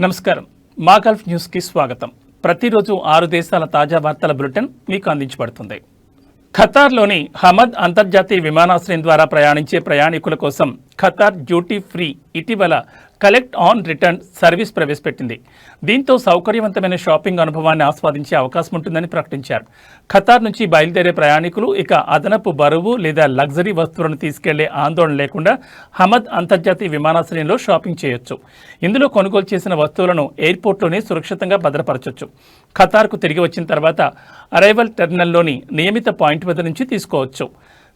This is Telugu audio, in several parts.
నమస్కారం. మాగల్ఫ్ న్యూస్కి స్వాగతం. ప్రతిరోజు ఆరు దేశాల తాజా వార్తల బులెటిన్ మీకు అందించబడుతుంది. ఖతార్లోని హమద్ అంతర్జాతీయ విమానాశ్రయం ద్వారా ప్రయాణించే ప్రయాణికుల కోసం ఖతార్ డ్యూటీ ఫ్రీ ఇటీవల కలెక్ట్ ఆన్ రిటర్న్ సర్వీస్ ప్రవేశపెట్టింది. దీంతో సౌకర్యవంతమైన షాపింగ్ అనుభవాన్ని ఆస్వాదించే అవకాశం ఉంటుందని ప్రకటించారు. ఖతార్ నుంచి బయలుదేరే ప్రయాణికులు ఇక అదనపు బరువు లేదా లగ్జరీ వస్తువులను తీసుకెళ్ళే ఆందోళన లేకుండా హమద్ అంతర్జాతీయ విమానాశ్రయంలో షాపింగ్ చేయొచ్చు. ఇందులో కొనుగోలు చేసిన వస్తువులను ఎయిర్పోర్ట్లోనే సురక్షితంగా భద్రపరచొచ్చు. ఖతార్కు తిరిగి వచ్చిన తర్వాత అరైవల్ టెర్మినల్లోని నియమిత పాయింట్ వద్ద నుంచి తీసుకోవచ్చు.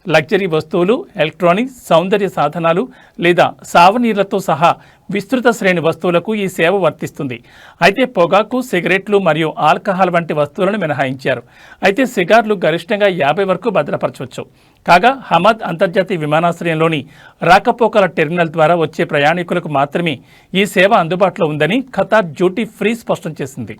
లగ్జరీ వస్తువులు ఎలక్ట్రానిక్స్ సౌందర్య సాధనాలు లేదా సావనీర్లతో సహా విస్తృత శ్రేణి వస్తువులకు ఈ సేవ వర్తిస్తుంది. అయితే పొగాకు సిగరెట్లు మరియు ఆల్కహాల్ వంటి వస్తువులను మినహాయించారు. అయితే సిగార్లు గరిష్టంగా యాభై వరకు భద్రపరచవచ్చు. కాగా హమద్ అంతర్జాతీయ విమానాశ్రయంలోని రాకపోకల టెర్మినల్ ద్వారా వచ్చే ప్రయాణికులకు మాత్రమే ఈ సేవ అందుబాటులో ఉందని ఖతార్ డ్యూటీ ఫ్రీ స్పష్టం చేసింది.